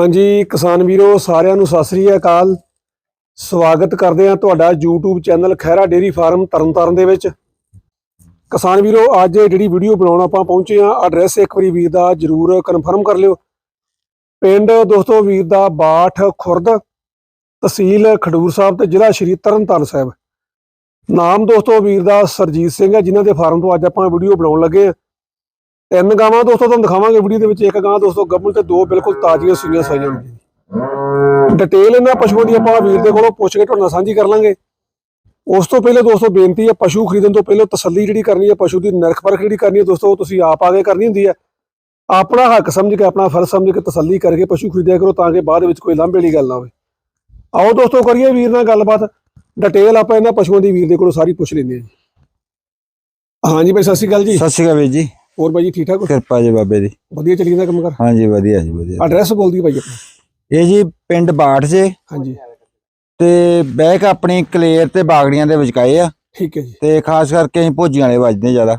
ਹਾਂਜੀ, ਕਿਸਾਨ ਵੀਰੋ, ਸਾਰਿਆਂ ਨੂੰ ਸਤਿ ਸ੍ਰੀ ਅਕਾਲ। ਸਵਾਗਤ ਕਰਦੇ ਹਾਂ ਤੁਹਾਡਾ YouTube channel Khaira dairy farm Tarn Taran ਦੇ ਵਿੱਚ। ਕਿਸਾਨ ਵੀਰੋ, ਅੱਜ ਜਿਹੜੀ ਵੀਡੀਓ ਬਣਾਉਣ ਆਪਾਂ ਪਹੁੰਚੇ ਹਾਂ, ਐਡਰੈਸ ਇੱਕ ਵਾਰੀ ਵੀਰ ਦਾ ਜਰੂਰ ਕਨਫਰਮ ਕਰ ਲਿਓ। ਪਿੰਡ ਦੋਸਤੋ ਵੀਰ ਦਾ ਬਾਠ ਖੁਰਦ, ਤਹਿਸੀਲ ਖਡੂਰ ਸਾਹਿਬ ਤੇ ਜ਼ਿਲ੍ਹਾ ਸ਼੍ਰੀ ਤਰਨਤਾਰਨ ਸਾਹਿਬ। ਨਾਮ ਦੋਸਤੋ ਵੀਰ ਦਾ ਸਰਜੀਤ ਸਿੰਘ ਹੈ, ਜਿਨ੍ਹਾਂ ਦੇ ਫਾਰਮ ਤੋਂ ਅੱਜ ਆਪਾਂ ਵੀਡੀਓ ਬਣਾਉਣ ਲੱਗੇ ਹਾਂ। ਤਿੰਨ ਗਾਵਾਂ ਦੋਸਤੋ, ਤੁਹਾਨੂੰ ਦਿਖਾਵਾਂਗੇ ਵੀਡੀਓ ਦੇ ਵਿੱਚ। ਇੱਕ ਗਾਂ ਦੋਸਤੋ ਗੱਬਲ ਤੇ ਦੋ ਬਿਲਕੁਲ ਤਾਜ਼ੀਆਂ ਸੂਈਆਂ ਸਾਈਆਂ ਨੇ। ਡਿਟੇਲ ਇਹਨਾਂ ਪਸ਼ੂਆਂ ਦੀ ਆਪਾਂ ਵੀਰ ਦੇ ਕੋਲੋਂ ਪੁੱਛ ਕੇ ਤੁਹਾਡੇ ਨਾਲ ਸਾਂਝੀ ਕਰ ਲਾਂਗੇ। ਉਸ ਤੋਂ ਪਹਿਲੇ ਦੋਸਤੋ, ਬੇਨਤੀ ਹੈ, ਪਸ਼ੂ ਖਰੀਦਣ ਤੋਂ ਪਹਿਲਾਂ ਤਸੱਲੀ ਜਿਹੜੀ ਕਰਨੀ ਹੈ, ਪਸ਼ੂ ਦੀ ਨਰਖ ਪਰਖ ਜਿਹੜੀ ਕਰਨੀ ਹੈ, ਦੋਸਤੋ, ਉਹ ਤੁਸੀਂ ਆਪ ਆਗੇ ਕਰਨੀ ਹੁੰਦੀ ਹੈ। ਆਪਣਾ ਹੱਕ ਸਮਝ ਕੇ, ਆਪਣਾ ਫਰਜ਼ ਸਮਝ ਕੇ ਤਸੱਲੀ ਕਰਕੇ ਪਸ਼ੂ ਖਰੀਦਿਆ ਕਰੋ ਤਾਂ ਕਿ ਬਾਅਦ ਵਿੱਚ ਕੋਈ ਲਾਂਭੇ ਵਾਲੀ ਗੱਲ ਨਾ ਹੋਵੇ। ਆਓ ਦੋਸਤੋ, ਕਰੀਏ ਵੀਰ ਨਾਲ ਗੱਲਬਾਤ। ਡਿਟੇਲ ਆਪਾਂ ਇਹਨਾਂ ਪਸ਼ੂਆਂ ਦੀ ਵੀਰ ਦੇ ਕੋਲੋਂ ਸਾਰੀ ਪੁੱਛ ਲੈਂਦੇ ਹਾਂ ਜੀ। ਹਾਂਜੀ ਭਾਈ ਸਤਿ ਸ਼੍ਰੀ ਅਕਾਲ ਜੀ। ਸਤਿ ਸ਼੍ਰੀ ਅਕਾਲ ਵੀਰ ਜੀ। ਹੋਰ ਭਾਈ ਜੀ ਠੀਕ ਠਾਕ? ਕਿਰਪਾ ਜੀ ਬਾਬੇ ਦੀ। ਵਧੀਆ ਚੱਲੀ ਜਾਂਦਾ ਕੰਮ ਕਰ? ਹਾਂਜੀ ਵਧੀਆ ਜੀ ਵਧੀਆ। ਐਡਰੈਸ ਬੋਲਦੀ ਭਾਈ ਆਪਣਾ। ਇਹ ਜੀ ਪਿੰਡ ਬਾਠ ਜੇ। ਹਾਂਜੀ। ਤੇ ਬੈਕ ਆਪਣੀ ਕਲੇਰ ਤੇ ਬਾਗੜੀਆਂ ਦੇ ਵਿਚਕਾਏ ਆ। ਠੀਕ ਹੈ ਜੀ। ਤੇ ਖਾਸ ਕਰਕੇ ਅਸੀਂ ਭੋਜੀਆਂ ਵਾਲੇ ਵੱਜਦੇ ਜ਼ਿਆਦਾ।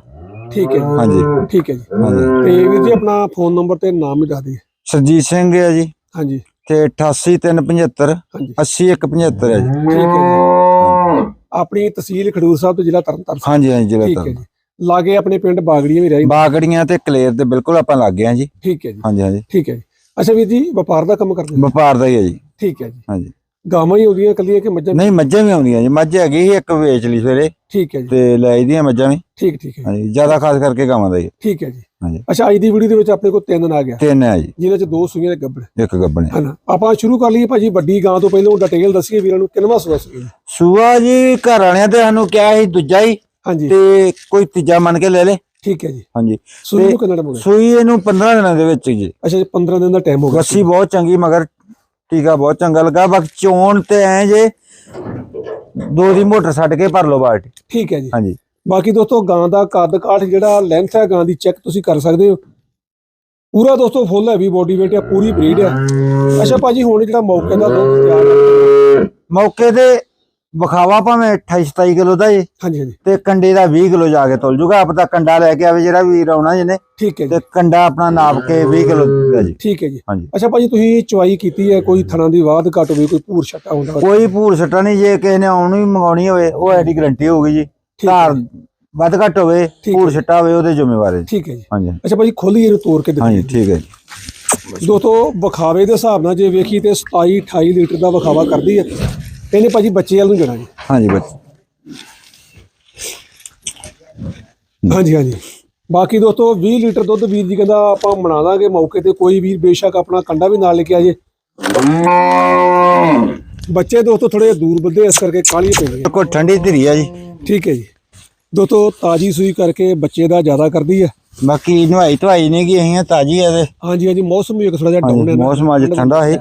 ਠੀਕ ਹੈ ਹਾਂਜੀ। ਠੀਕ ਹੈ ਜੀ। ਹਾਂਜੀ। ਤੇ ਵੀਰ ਜੀ ਆਪਣਾ ਫੋਨ ਨੰਬਰ ਤੇ ਨਾਮ ਵੀ ਦੱਸ ਦਿਓ। ਸਰਜੀਤ ਸਿੰਘ ਹੈ ਜੀ। ਹਾਂਜੀ। ਤੇ 88375 ਹਾਂਜੀ। 80175 ਹੈ ਜੀ। ਠੀਕ ਹੈ ਜੀ। ਆਪਣੀ ਤਹਿਸੀਲ ਖਡੂਰ ਸਾਹਿਬ ਤੋਂ ਜ਼ਿਲ੍ਹਾ ਤਰਨਤਾਰਨ ਹਾਂਜੀ ਹਾਂਜੀ ਜ਼ਿਲ੍ਹਾ ਹੈ ਤਰਨ ਜੀ। ਲਾਗੇ ਆਪਣੇ ਪਿੰਡ ਬਾਗੜੀਆਂ ਵੀ ਰਹੀ ਬਾਗੜੀਆਂ ਤੇ ਕਲੇਰ ਤੇ ਬਿਲਕੁਲ ਆਪਾਂ ਲੱਗ ਗਏ ਆ ਜੀ। ਠੀਕ ਹੈ ਜੀ। ਹਾਂਜੀ ਹਾਂਜੀ। ਠੀਕ ਹੈ ਜੀ। ਅੱਛਾ ਵੀਰ ਜੀ ਵਪਾਰ ਦਾ ਕੰਮ ਕਰਦੇ? ਵਪਾਰ ਦਾ ਹੀ ਹੈ ਜੀ। ਠੀਕ ਹੈ ਜੀ। ਹਾਂਜੀ। ਗਾਵਾਂ ਹੀ ਆਉਂਦੀਆਂ ਕੱਲੀਆਂ ਕਿ ਮੱਝਾਂ? ਨਹੀਂ ਮੱਝਾਂ ਵੀ ਆਉਂਦੀਆਂ ਜੀ। ਮੱਝ ਹੈਗੀ ਸੀ ਇੱਕ ਵੇਚ ਲਈ ਸਵੇਰੇ ਠੀਕ ਹੈ ਜੀ। ਤੇ ਲੈ ਦੀਆਂ ਮੱਝਾਂ ਵੀ। ਠੀਕ ਠੀਕ ਹੈ ਹਾਂਜੀ ਜ਼ਿਆਦਾ ਖਾਸ ਕਰਕੇ ਗਾਵਾਂ ਦਾ ਹੀ। ਠੀਕ ਹੈ ਜੀ। ਹਾਂਜੀ। ਅੱਛਾ ਅੱਜ ਦੀ ਵੀਡੀਓ ਦੇ ਵਿੱਚ ਆਪਣੇ ਕੋਲ ਤਿੰਨ ਆ। ਗਿਆ ਤਿੰਨ ਹੈ ਜੀ। ਜਿਨ੍ਹਾਂ ਚ ਦੋ ਸੂਈਆਂ ਤੇ ਗੱਬੜ। ਇੱਕ ਗੱਬਣ ਹੈ। ਹਨਾ। ਆਪਾਂ ਸ਼ੁਰੂ ਕਰ ਲਈਏ ਭਾਜੀ ਵੱਡੀ ਗਾਂ ਤੋਂ ਪਹਿਲਾਂ ਡਿਟੇਲ ਦੱਸੀਏ ਵੀਰਾਂ ਨੂੰ ਕਿੰਨਵਾਂ ਸੂਆ ਸੂਈ ਸੂਆ ਜੀ ਘਰ ਵਾਲਿਆਂ ਤੇ ਸਾਨੂੰ ਕਿਹਾ ਸੀ ਦੂਜਾ ਹੀ ਹਾਂਜੀ। ਤੇ ਕੋਈ ਤੀਜਾ ਮੰਨ ਕੇ ਲੈ ਲੇ। ਠੀਕ ਹੈ ਜੀ। ਹਾਂਜੀ। ਸੂਈ ਨੂੰ ਕਿੰਨਾ ਟਾਈਮ ਹੋ ਗਿਆ? ਸੂਈ ਇਹਨੂੰ 15 ਦਿਨਾਂ ਦੇ ਵਿੱਚ ਜੀ। ਅੱਛਾ ਜੀ 15 ਦਿਨ ਦਾ ਟਾਈਮ ਹੋ ਗਿਆ। ਗੱਸੀ ਬਹੁਤ ਚੰਗੀ ਮਗਰ ਟੀਕਾ ਬਹੁਤ ਚੰਗਾ ਲੱਗਾ। ਬਾਕੀ ਚੋਣ ਤੇ ਐ ਜੇ ਦੋ ਦੀ ਮੋਟਰ ਛੱਡ ਕੇ ਭਰ ਲਓ ਬਾਲਟੀ। ਠੀਕ ਹੈ ਜੀ। ਹਾਂਜੀ। ਬਾਕੀ ਦੋਸਤੋ ਗਾਂ ਦਾ ਕੱਦ ਕਾਠ ਜਿਹੜਾ ਲੈਂਥ ਹੈ ਗਾਂ ਦੀ ਚੈੱਕ ਤੁਸੀਂ ਕਰ ਸਕਦੇ ਹੋ। ਪੂਰਾ ਦੋਸਤੋ ਫੁੱਲ ਹੈਵੀ ਬੋਡੀ weight ਆ ਪੂਰੀ ਬਰੀਡ ਆ ਅੱਛਾ ਭਾਜੀ ਹੁਣ ਜਿਹੜਾ ਮੌਕੇ ਦਾ ਦੁੱਧ ਤਿਆਰ ਹੈ। ਮੌਕੇ ਤੇ ਵਿਖਾਵਾ ਭਾਵੇਂ 28 27 ਕਿਲੋ ਦਾ ਜੀ ਹਾਂਜੀ ਹਾਂਜੀ। ਤੇ ਕੰਡੇ ਦਾ 20 ਕਿਲੋ ਜਾ ਕੇ ਤੁਲ ਜੂਗਾ। ਆਪ ਤਾਂ ਕੰਡਾ ਲੈ ਕੇ ਆਵੇ ਜਿਹੜਾ ਵੀਰ ਆਉਣਾ ਜਿਹਨੇ। ਠੀਕ ਹੈ ਤੇ ਕੰਡਾ ਆਪਣਾ ਨਾਪ ਕੇ 20 ਕਿਲੋ ਦਾ ਜੀ। ਠੀਕ ਹੈ ਜੀ। ਹਾਂਜੀ। ਅੱਛਾ ਭਾਜੀ ਤੁਸੀਂ ਚੁਆਈ ਕੀਤੀ ਹੈ ਕੋਈ ਥਣਾ ਦੀ ਵਾਧ ਘਟ ਹੋਵੇ ਕੋਈ ਭੂਰ ਛੱਟਾ ਹੁੰਦਾ। ਕੋਈ ਭੂਰ ਸੱਟਾ ਨਹੀਂ ਜੇ ਕਿਸੇ ਨੇ ਆਉਣੀ ਮੰਗਾਉਣੀ ਹੋਵੇ ਉਹ ਐਡੀ ਗਰੰਟੀ ਹੋਊਗੀ ਜੀ। ਧਾਰ ਵੱਧ ਘੱਟ ਹੋਵੇ ਭੂਰ। ਛੱਟਾ ਹੋਵੇ ਉਹਦੇ ਜ਼ਿੰਮੇਵਾਰ ਹੈ ਠੀਕ ਹੈ ਜੀ। ਹਾਂਜੀ। ਅੱਛਾ ਭਾਜੀ ਖੋਲੀ ਇਹਨੂੰ ਤੋੜ ਕੇ ਹਾਂਜੀ ਦਿਖਾਈਏ। ਠੀਕ ਹੈ ਜੀ। ਦੋਸਤੋ ਵਿਖਾਵੇ ਦੇ ਹਿਸਾਬ ਨਾਲ ਜੇ ਵੇਖੀ ਤੇ 27 28 ਲੀਟਰ ਦਾ ਵਿਖਾਵਾ ਕਰਦੀ ਹੈ। ਇਹਨੇ ਭਾਜੀ ਬੱਚੇ ਵਾਲ ਨੂੰ ਜਾਣਾ ਜੀ। ਹਾਂਜੀ ਬਸ ਹਾਂਜੀ ਹਾਂਜੀ। ਬਾਕੀ ਦੋਸਤੋ 20 ਲੀਟਰ ਦੁੱਧ ਵੀਰ ਜੀ ਕਹਿੰਦਾ ਆਪਾਂ ਬਣਾ ਦਾਂਗੇ ਮੌਕੇ ਤੇ। ਕੋਈ ਵੀਰ ਬੇਸ਼ੱਕ ਆਪਣਾ ਕੰਡਾ ਵੀ ਨਾਲ ਲੈ ਕੇ ਆ ਜੇ। ਬੱਚੇ ਦੋਸਤੋ ਥੋੜੇ ਦੂਰ ਬੰਦੇ ਇਸ ਕਰਕੇ ਕਾਹਲੀ ਪੈਂਦੇ ਕੋ ਠੰਡੀ ਧਰੀ ਆ ਜੀ। ਠੀਕ ਹੈ ਜੀ। ਦੋਸਤੋ ਤਾਜੀ ਸੂਈ ਕਰਕੇ ਬੱਚੇ ਦਾ ਜ਼ਿਆਦਾ ਕਰਦੀ ਹੈ ਬਾਕੀ ਨਵਾਈ ਧਵਾਈ ਨਹੀਂ ਗਈ ਅਸੀਂ ਤਾਜੀ ਆ ਤੇ। ਹਾਂਜੀ ਹਾਂਜੀ ਮੌਸਮ ਵੀ ਥੋੜਾ ਜਿਹਾ ਡਾਊਨ ਹੈ। ਮੌਸਮ ਅੱਜ ਠੰਡਾ ਹੈ।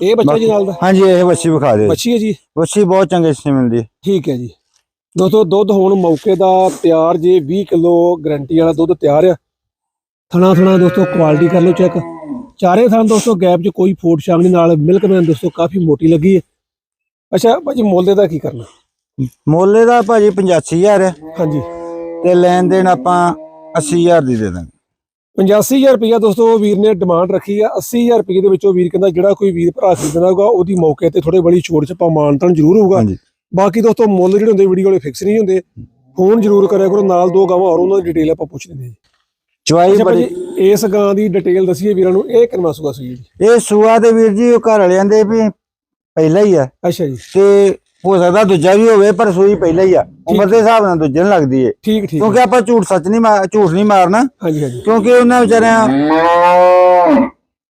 ਇਹ ਬੱਚਾ ਜੀ ਨਾਲ ਦਾ? ਹਾਂਜੀ ਇਹ ਵੱਛੀ ਵਿਖਾ ਦਿਓ ਬੱਚੀ ਹੈ ਜੀ? ਵੱਛੀ ਬਹੁਤ ਚੰਗੇ ਸੇ ਮਿਲਦੀ। ਹੈ ਠੀਕ ਹੈ ਜੀ। ਦੋਸਤੋ ਦੁੱਧ ਹੁਣ ਮੌਕੇ ਦਾ ਤਿਆਰ ਜੇ 20 ਕਿਲੋ ਗਰੰਟੀ ਵਾਲਾ ਦੁੱਧ ਤਿਆਰ ਆ। ਥਣਾ ਥਣਾ ਦੋਸਤੋ ਕੁਆਲਿਟੀ ਕਰ ਲਓ ਚੈੱਕ ਚਾਰੇ ਥਾਂ ਦੋਸਤੋ ਗੈਪ 'ਚ ਕੋਈ ਫੋਟ ਸ਼ਾਂਗ ਨਹੀਂ। ਨਾਲ ਮਿਲਕ ਮੈਨ ਦੋਸਤੋ ਕਾਫੀ ਮੋਟੀ ਲੱਗੀ ਹੈ। ਅੱਛਾ ਭਾਜੀ ਮੁੱਲ ਦਾ ਕੀ ਕਰਨਾ? ਮੋਲੇ ਦਾ ਭਾਜੀ 85000 ਹੈ। ਹਾਂਜੀ। ਤੇ ਲੈਣ ਦੇਣ ਆਪਾਂ 80000 ਦੀ ਦੇ ਦਾਂਗੇ। 85000 ਰੁਪਇਆ ਦੋਸਤੋ ਵੀਰ ਨੇ ਡਿਮਾਂਡ ਰੱਖੀ ਆ। 80000 ਰੁਪਏ ਦੇ ਵਿੱਚੋਂ ਵੀਰ ਕਹਿੰਦਾ ਜਿਹੜਾ ਕੋਈ ਵੀਰ ਭਰਾ ਖਰੀਦਣਾ ਹੋਊਗਾ ਉਹਦੀ ਮੌਕੇ ਤੇ ਥੋੜੇ ਬੜੀ ਛੋਟ ਛਪਾ ਮਾਨਤਨ ਜ਼ਰੂਰ ਹੋਊਗਾ। ਬਾਕੀ ਦੋਸਤੋ ਮੁੱਲ ਜਿਹੜੇ ਹੁੰਦੇ ਵੀਡੀਓ ਵਾਲੇ ਫਿਕਸ ਨਹੀਂ ਹੁੰਦੇ। ਫੋਨ ਜ਼ਰੂਰ ਕਰਿਆ ਕਰੋ ਨਾਲ ਦੋ ਗਾਵਾਂ ਹੋਰ ਉਹਨਾਂ ਦੀ ਡਿਟੇਲ ਆਪਾਂ ਪੁੱਛ ਲੈਂਦੇ ਜੀ। ਚਵਾਈ ਬੜੀ। ਇਸ ਗਾਂ ਦੀ ਡਿਟੇਲ ਦਸੀਏ ਵੀਰਾਂ ਨੂੰ ਇਹ ਕਿੰਨਾ ਸੂਆ ਜੀ? ਇਹ ਸੂਆ ਦੇ ਵੀਰ ਜੀ ਉਹ ਘਰ ਵਾਲਿਆਂ ਦੇ ਵੀ ਪਹਿਲਾ ਹੀ ਆ। ਅੱਛਾ ਜੀ। ਤੇ ਹੋ ਸਕਦਾ ਦੂਜਾ ਵੀ ਹੋਵੇ ਪਰ ਸੂਈ ਪਹਿਲਾ ਹੀ ਆ। ਉਮਰ ਦੇ ਹਿਸਾਬ ਨਾਲ ਦੂਜੇ ਨੂੰ ਲੱਗਦੀ ਏ। ਠੀਕ ਠੀਕ। ਕਿਉਂਕਿ ਆਪਾਂ ਝੂਠ ਸੱਚ ਨਹੀਂ ਮਾਰ ਝੂਠ ਨਹੀਂ ਮਾਰਨਾ। ਹਾਂਜੀ ਹਾਂਜੀ। ਕਿਉਂਕਿ ਉਹਨਾਂ ਵਿਚਾਰਿਆਂ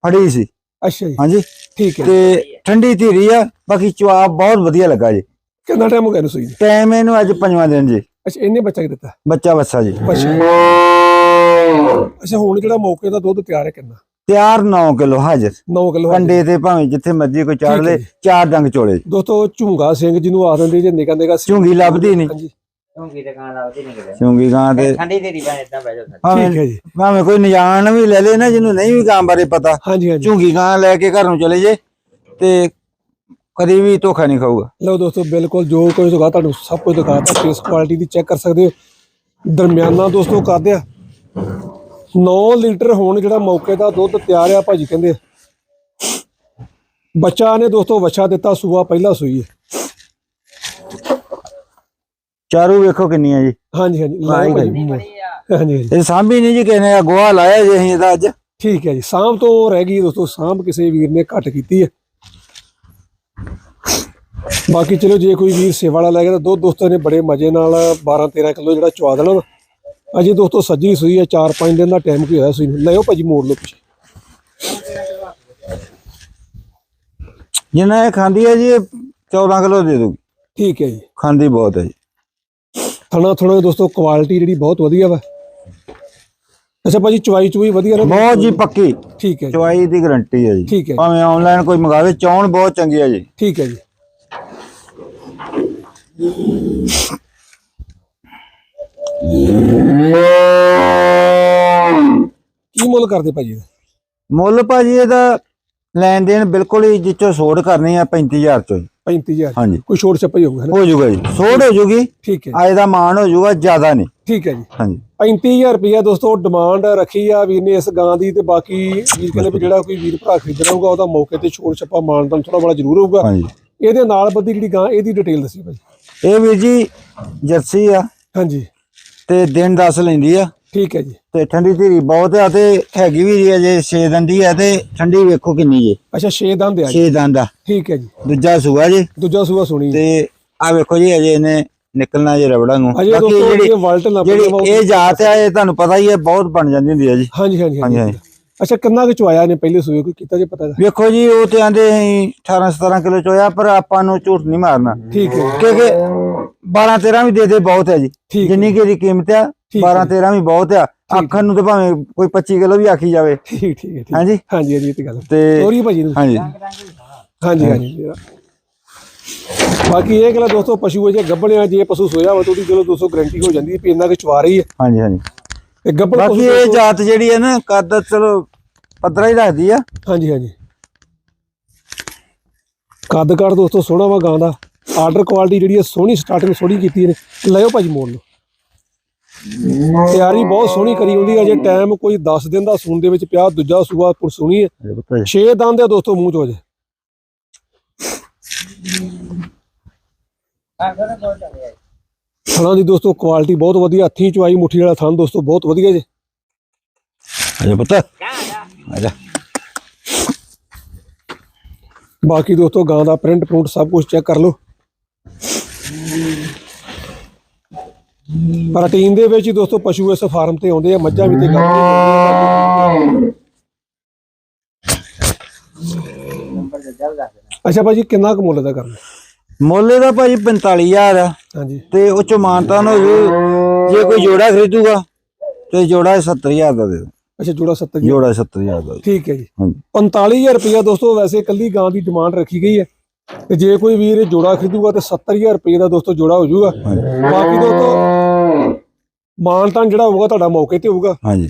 ਫੜੀ ਸੀ। ਅੱਛਾ ਜੀ। ਹਾਂਜੀ। ਠੀਕ ਹੈ। ਤੇ ਠੰਡੀ ਧੀਰੀ ਆ ਬਾਕੀ ਜਵਾਬ ਬਹੁਤ ਵਧੀਆ ਲੱਗਾ ਜੀ। ਕਿੰਨਾ ਟਾਈਮ ਹੋ ਗਿਆ ਇਹਨੂੰ ਸੂਈ ਨੂੰ? ਟਾਈਮ ਇਹਨੂੰ ਅੱਜ ਪੰਜਵਾਂ ਦਿਨ ਜੀ। ਅੱਛਾ ਇਹਨੇ ਬੱਚਾ ਕਿ ਦਿੱਤਾ? ਬੱਚਾ ਬੱਸਾ ਜੀ। ਅੱਛਾ ਅੱਛਾ ਹੁਣ ਜਿਹੜਾ ਮੌਕੇ ਦਾ ਦੁੱਧ ਤਿਆਰ ਹੈ ਕਿੰਨਾ? ਤਿਆਰ 9 ਕਿਲੋ ਹਾਜ਼ਰ। 9 ਕਿਲੋ ਕੰਡੇ ਤੇ ਭਾਵੇਂ ਜਿੱਥੇ ਮਰਜ਼ੀ ਕੋਈ ਚਾੜ ਲੇ। ਚਾਰ ਡੰਗ ਚੋਲੇ। ਦੋਸਤੋ ਝੁੰਗਾ ਸਿੰਘ ਜਿਹਨੂੰ ਆ ਦਿੰਦੇ ਜੇ ਨਿਕਾ ਨਿਕਾ ਝੁੰਗੀ ਲੱਭਦੀ ਨਹੀਂ। ਝੁੰਗੀ ਤੇ ਕਾਂ ਲਾਉਂਦੀ ਨਹੀਂ ਕਿਤੇ। ਝੁੰਗੀ ਗਾਂ ਤੇ ਠੰਡੀ ਤੇਰੀ ਬਣ ਇਦਾਂ ਬਹਿ ਜਾਓ ਭਾਵੇਂ ਠੀਕ ਹੈ ਜੀ। ਭਾਵੇਂ ਕੋਈ ਨਿਜਾਣ ਵੀ ਲੈ ਲੇ ਨਾ ਜਿਹਨੂੰ ਨਹੀਂ ਵੀ ਗਾਂ ਬਾਰੇ ਪਤਾ। ਹਾਂਜੀ ਹਾਂਜੀ। ਝੁੰਗੀ ਗਾਂ ਲੈ ਕੇ ਘਰ ਨੂੰ ਚਲੇ ਜੇ ਤੇ ਕਦੀ ਵੀ ਧੋਖਾ ਨਹੀਂ ਖਾਊਗਾ। ਲਓ ਦੋਸਤੋ ਬਿਲਕੁਲ ਜੋ ਕੁਝ ਦਿਖਾ ਤੁਹਾਨੂੰ ਸਭ ਕੁਝ ਦਿਖਾਤਾ ਫੇਸ ਕੁਆਲਿਟੀ ਦੀ ਚੈੱਕ ਕਰ ਸਕਦੇ ਹੋ। ਦਰਮਿਆਨਾ ਦੋਸਤੋ ਕਰਦੇ ਆ। 9 ਲੀਟਰ ਹੋਣ ਜਿਹੜਾ ਮੌਕੇ ਦਾ ਦੁੱਧ ਤਿਆਰ ਆ ਭਾਜੀ ਕਹਿੰਦੇ ਬੱਚਾ ਨੇ ਦੋਸਤੋ ਵੱਛਾ ਦਿੱਤਾ ਸੂਆ ਪਹਿਲਾ ਸੂਈ ਹੈ ਚਾਰੂ ਵੇਖੋ ਕਿੰਨੀਆਂ ਜੀ। ਹਾਂਜੀ ਹਾਂਜੀ। ਲਾਈ ਭਾਜੀ। ਹਾਂਜੀ ਹਾਂਜੀ। ਇਹ ਸਾਂਭੀ ਨਹੀਂ ਜੀ ਕਿਸੇ ਨੇ ਗੋਹਾ ਲਾਇਆ ਜੀ ਅਸੀਂ ਇਹਦਾ ਅੱਜ। ਠੀਕ ਹੈ ਜੀ। ਸਾਂਭ ਤੋਂ ਰਹਿ ਗਈ ਦੋਸਤੋ ਸਾਂਭ ਕਿਸੇ ਵੀਰ ਨੇ ਘੱਟ ਕੀਤੀ ਹੈ ਬਾਕੀ ਚਲੋ ਜੇ ਕੋਈ ਵੀਰ ਸੇਵਾ ਵਾਲਾ ਲੈ ਗਿਆ ਤਾਂ ਦੋ ਦੋਸਤਾਂ ਨੇ ਬੜੇ ਮਜ਼ੇ ਨਾਲ 12 13 ਕਿਲੋ ਜਿਹੜਾ ਚਵਾ ਦੇਣਾ। ਅਜੇ ਦੋਸਤੋ ਸੱਜੀ ਸੂਈ ਹੈ 4-5 ਦਿਨ ਦਾ ਟਾਈਮ ਕੀ ਹੋਇਆ ਸੂਈ ਨੂੰ। ਲਿਓ ਭਾਜੀ ਮੋੜ ਲਓ ਪਿੱਛੇ। ਜਿੰਨਾ ਇਹ ਖਾਂਦੀ ਹੈ ਜੀ ਇਹ 14 ਕਿਲੋ ਦੇ ਦੂਗੀ ਠੀਕ ਹੈ ਜੀ। ਖਾਂਦੀ ਬਹੁਤ ਹੈ ਜੀ। ਥਣਾ ਥਣਾ ਦੋਸਤੋ ਕੁਆਲਿਟੀ ਜਿਹੜੀ ਬਹੁਤ ਵਧੀਆ ਵਾ। ਅੱਛਾ ਭਾਜੀ ਚਵਾਈ ਚੁਈ ਵਧੀਆ ਨਾ? ਬਹੁਤ ਜੀ ਪੱਕੀ। ਠੀਕ ਹੈ ਜੀ। ਚਵਾਈ ਦੀ ਗਰੰਟੀ ਹੈ ਜੀ। ਠੀਕ ਹੈ ਭਾਵੇਂ ਆਨਲਾਈਨ ਕੋਈ ਮੰਗਾਵੇ ਚੌਣ ਬਹੁਤ ਚੰਗੀ ਹੈ ਜੀ। ਠੀਕ ਹੈ ਜੀ। ਕੀ ਮੁੱਲ ਕਰਦੇ ਭਾਜੀ ਇਹਦਾ? ਮੁੱਲ ਭਾਜੀ ਇਹਦਾ ਲੈਣ ਦੇਣ ਬਿਲਕੁਲ ਹੀ ਜਿੱਚੋ ਸੋੜ ਕਰਨੀ ਆ 35000 ਚੋਂ ਹੀ। 35000 ਹਾਂਜੀ। ਕੋਈ ਛੋਟ ਛੱਪਾ ਹੀ ਹੋਊਗਾ ਹੈ ਜਾਊਗਾ ਜੀ। ਸੋੜ ਹੋ ਜਾਊਗੀ ਠੀਕ ਹੈ ਆ ਇਹਦਾ ਮਾਨ ਹੋ ਜਾਊਗਾ ਜ਼ਿਆਦਾ ਨਹੀਂ। ਠੀਕ ਹੈ ਜੀ। ਹਾਂਜੀ। 35000 ਰੁਪਇਆ ਦੋਸਤੋ ਡਿਮਾਂਡ ਰੱਖੀ ਆ ਵੀਰ ਨੇ ਇਸ ਗਾਂ ਦੀ ਤੇ ਬਾਕੀ ਵੀਰ ਕਹਿੰਦੇ ਵੀ ਜਿਹੜਾ ਕੋਈ ਵੀਰ ਭਰਾ ਖਰੀਦਣਾ ਹੋਊਗਾ ਉਹਦਾ ਮੌਕੇ ਤੇ ਛੋਟ ਛੱਪਾ ਮਾਨਦਾਨ ਥੋੜਾ ਬੜਾ ਜ਼ਰੂਰ ਹੋਊਗਾ। ਹਾਂਜੀ। ਇਹਦੇ ਨਾਲ ਬੱਦੀ ਜਿਹੜੀ ਗਾਂ ਇਹਦੀ ਡਿਟੇਲ ਦੱਸੀ ਭਾਜੀ ਇਹ ਵੀਰ ਜੀ ਜਰਸੀ ਆ। ਹਾਂਜੀ। ਤੇ ਦਿਨ ਦੱਸ ਲੈਂਦੀ ਆ। ਠੀਕ ਹੈ ਜੀ। ਤੇ ਠੰਡੀ ਧੀਰੀ ਬਹੁਤ ਆ ਤੇ ਹੈਗੀ ਵੀ ਜੀ ਅਜੇ 6 ਦੰਦ ਦੀ ਆ ਤੇ ਠੰਡੀ ਵੇਖੋ ਕਿੰਨੀ ਜੀ। ਅੱਛਾ 6 ਦੰਦ ਆ ਜੀ। 6 ਦੰਦ ਆ। ਠੀਕ ਹੈ ਜੀ। ਦੂਜਾ ਸੂਆ ਜੀ। ਦੂਜਾ ਸੂਆ ਸੁਣੀ ਤੇ ਆ ਵੇਖੋ ਜੀ ਅਜੇ ਇਹਨੇ ਨਿਕਲਣਾ ਜੇ ਰਬੜਾ ਨੂੰ। ਬਾਕੀ ਜਿਹੜੀ ਇਹ ਵਲਟ ਨਾ ਜਿਹੜੀ ਇਹ ਜਾਤ ਆ ਇਹ ਤੁਹਾਨੂੰ ਪਤਾ ਹੀ ਹੈ ਬਹੁਤ ਬਣ ਜਾਂਦੀ ਹੁੰਦੀ ਹੈ ਜੀ। ਹਾਂਜੀ ਹਾਂਜੀ ਹਾਂਜੀ, ਹਾਂਜੀ ਅੱਛਾ ਕਿੰਨਾ ਕੁ ਚਵਾਇਆ ਨੇ ਪਹਿਲੇ ਸੂਏ ਕੋਈ ਕੀਤਾ ਜੇ ਪਤਾ? ਵੇਖੋ ਜੀ ਉਹ ਤੇ ਆਂਦੇ 18 17 ਕਿਲੋ ਚੋਇਆ ਪਰ ਆਪਾਂ ਨੂੰ ਝੂਠ ਨਹੀਂ ਮਾਰਨਾ। ਠੀਕ ਹੈ। ਕਿਉਂਕਿ 12 13 ਵੀ ਦੇ ਦੇ ਬਹੁਤ ਹੈ ਜੀ। ਜਿੰਨੀ ਕਿ ਦੀ ਕੀਮਤ ਆ ਠੀਕ 12 13 ਵੀ ਬਹੁਤ ਆ। ਆਖਣ ਨੂੰ ਤੇ ਭਾਵੇਂ ਕੋਈ 25 ਕਿਲੋ ਵੀ ਆਖੀ ਜਾਵੇ। ਠੀਕ ਠੀਕ ਹੈ ਠੀਕ ਹਾਂਜੀ? ਹਾਂਜੀ ਹਾਂਜੀ ਇਹ ਤੇ ਗੱਲ ਤੇ ਤੋਰੀ ਭਾਜੀ ਨੂੰ। ਹਾਂਜੀ। ਹਾਂਜੀ ਹਾਂਜੀ। ਬਾਕੀ ਇਹ ਗੱਲ ਦੋਸਤੋ ਪਸ਼ੂ ਜੇ ਗੱਭਣਿਆ ਜੇ ਪਸ਼ੂ ਸੋਇਆ ਹੋਵੇ ਤਾਂ ਉਹਦੀ ਚਲੋ ਦੋਸਤੋ ਗਾਰੰਟੀ ਹੋ ਜਾਂਦੀ ਹੈ ਵੀ ਇੰਨਾ ਕਿ ਚਵਾ ਰਹੀ ਹੈ। ਹਾਂਜੀ ਹਾਂਜੀ। ਤੇ ਗੱਭਣ ਬਾਕੀ ਇਹ ਜਾਤ ਜਿਹੜੀ ਹੈ ਨਾ ਕੱਦ ਚਲੋ ਪੱਧਰਾ ਹੀ ਰੱਖਦੀ ਆ। ਹਾਂਜੀ ਹਾਂਜੀ। ਕੱਦ ਕਾਠ ਦੋਸਤੋ ਸੋਹਣਾ ਵਾ ਗਾਂ ਦਾ। ਆਰਡਰ ਕੁਆਲਿਟੀ ਜਿਹੜੀ ਹੈ ਸੋਹਣੀ ਸਟਾਰਟਿੰਗ ਸੋਹਣੀ ਕੀਤੀ ਨੇ ਲਿਓ ਭਾਜੀ ਮੋੜ ਲਓ। ਤਿਆਰੀ ਬਹੁਤ ਸੋਹਣੀ ਕਰੀ ਹੁੰਦੀ ਹੈ ਜੇ ਟਾਈਮ ਕੋਈ 10 ਦਿਨ ਦਾ ਸੂਣ ਦੇ ਵਿੱਚ ਪਿਆ ਦੂਜਾ ਸੂਆ ਪੁਰ ਸੋਹਣੀ ਹੈ। 6 ਦੰਦ ਆ ਦੋਸਤੋ ਮੂੰਹ ਚ ਹੋ ਜੇ। ਥਣਾ ਦੀ ਦੋਸਤੋ ਕੁਆਲਿਟੀ ਬਹੁਤ ਵਧੀਆ ਹੱਥੀਂ ਚਵਾਈ ਮੁੱਠੀ ਵਾਲਾ ਥਣ ਦੋਸਤੋ ਬਹੁਤ ਵਧੀਆ ਜੇ। ਅਜੇ ਪਤਾ। ਆਜਾ ਬਾਕੀ ਦੋਸਤੋ ਗਾਂ ਦਾ ਪ੍ਰਿੰਟ ਪ੍ਰਿੰਟ ਸਭ ਕੁਝ ਚੈੱਕ ਕਰ ਲਓ। ਪ੍ਰੋਟੀਨ ਦੇ ਵਿੱਚ ਹੀ ਦੋਸਤੋ ਪਸ਼ੂ ਇਸ ਫਾਰਮ ਤੇ ਆਉਂਦੇ ਆ ਮੱਝਾਂ ਵੀ ਤੇ ਦੇਣਾ ਅੱਛਾ ਭਾਜੀ ਕਿੰਨਾ ਕੁ ਮੁੱਲ ਦਾ ਕਰਨਾ? ਮੁੱਲ ਦਾ ਭਾਜੀ 45000 ਆ। ਹਾਂਜੀ। ਤੇ ਉਹ ਚ ਮਾਨਤਾ ਹੋ ਜੂ ਜੇ ਕੋਈ ਜੋੜਾ ਖਰੀਦੂਗਾ ਤੇ ਜੋੜਾ 70000 ਦਾ ਦੇ ਦਿਓ। ਅੱਛਾ ਜੋੜਾ 70 ਜੀ ਜੋੜਾ 70000 ਦਾ। ਠੀਕ ਹੈ ਜੀ। ਹਾਂਜੀ। 45000 ਰੁਪਇਆ ਦੋਸਤੋ ਵੈਸੇ ਕੱਲੀ ਗਾਂ ਦੀ ਡਿਮਾਂਡ ਰੱਖੀ ਗਈ ਹੈ। ਤੇ ਜੇ ਕੋਈ ਵੀਰ ਇਹ ਜੋੜਾ ਖਰੀਦੂਗਾ ਤੇ 70000 ਰੁਪਏ ਦਾ ਦੋਸਤੋ ਜੋੜਾ ਹੋ ਜਾਊਗਾ। ਬਾਕੀ ਦੋਸਤੋ ਮਾਨਤਾਨ ਜਿਹੜਾ ਹੋਊਗਾ ਤੁਹਾਡਾ ਮੌਕੇ ਤੇ ਹੋਊਗਾ। ਹਾਂਜੀ।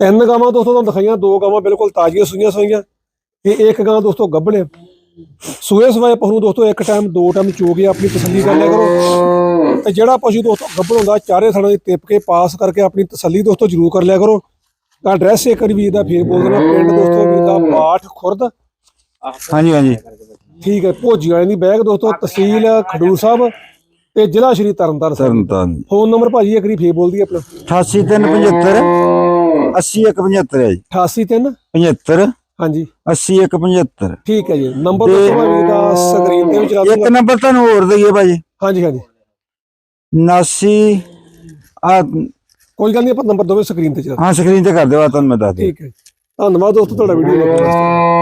ਤਿੰਨ ਗਾਵਾਂ ਦੋਸਤੋ ਤੁਹਾਨੂੰ ਦਿਖਾਈਆਂ ਦੋ ਗਾਵਾਂ ਬਿਲਕੁਲ ਤਾਜ਼ੀਆਂ ਸੂਈਆਂ ਸੂਈਆਂ। ਤੇ ਇੱਕ ਗਾਂ ਦੋਸਤੋ ਗੱਭਣ। ਸੂਏ ਸਵਾਏ ਪਸ਼ੂ ਦੋਸਤੋ ਇੱਕ ਟਾਈਮ ਦੋ ਟਾਈਮ ਚੋ ਕੇ ਆਪਣੀ ਤਸੱਲੀ ਕਰ ਲਿਆ ਕਰੋ। ਤੇ ਜਿਹੜਾ ਪਸ਼ੂ ਦੋਸਤੋ ਗੱਭਣ ਹੁੰਦਾ ਚਾਰੇ ਥਣਾਂ ਦੀ ਤਿਪ ਕੇ ਪਾਸ ਕਰਕੇ ਆਪਣੀ ਤਸੱਲੀ ਦੋਸਤੋ ਜ਼ਰੂਰ ਕਰ ਲਿਆ ਕਰੋ। ਤਾਂ ਐਡਰੈਸ ਇੱਕ ਵਾਰੀ ਵੀਰ ਦਾ ਫੇਰ ਬੋਲ ਦੇਣਾ ਪਿੰਡ ਦੋਸਤੋ ਵੀਰ ਦਾ ਬਾਠ ਖੁਰਦ। ਹਾਂਜੀ ਹਾਂਜੀ। ਠੀਕ ਹੈ ਭੋਜੀ ਵਾਲੇ ਦੀ ਬੈਗ ਦੋਸਤੋ ਤਹਿਸੀਲ ਖਡੂਰ ਸਾਹਿਬ ਤੇ ਜ਼ਿਲ੍ਹਾ ਸ਼੍ਰੀ ਤਰਨਤਾਰਨ ਸਾਹਿਬ। ਤਰਨ ਤਾਰਨ ਫੋਨ ਨੰਬਰ ਭਾਜੀ ਇੱਕ ਵਾਰੀ ਫੇਰ ਬੋਲਦੀ ਆਪਣਾ। 88375 80175 ਹੈ ਜੀ। 883 75 ਹਾਂਜੀ। 80175 ਠੀਕ ਹੈ ਜੀ ਨੰਬਰ ਦੋਸਤੋ ਵੀਰ ਦਾ ਸਕਰੀਨ ਤੇ ਵੀ ਚਲਾ ਇੱਕ ਦੂੰਗਾ। ਨੰਬਰ ਤੁਹਾਨੂੰ ਹੋਰ ਦਈਏ ਭਾਜੀ। ਹਾਂਜੀ ਹਾਂਜੀ। 79 ਆ ਕੋਈ ਗੱਲ ਨਹੀਂ ਆਪਾਂ ਨੰਬਰ ਦੋਵੇਂ ਸਕਰੀਨ ਤੇ ਚਲਾ ਹਾਂ ਸਕਰੀਨ ਤੇ ਕਰ ਦਿਓ ਆ ਤੁਹਾਨੂੰ ਮੈਂ ਦੱਸ ਦਿਆਂ। ਠੀਕ ਹੈ। ਧੰਨਵਾਦ ਦੋਸਤੋ ਤੁਹਾਡਾ ਵੀਡੀਓ ਦੇਖਣ ਵਾਸਤੇ।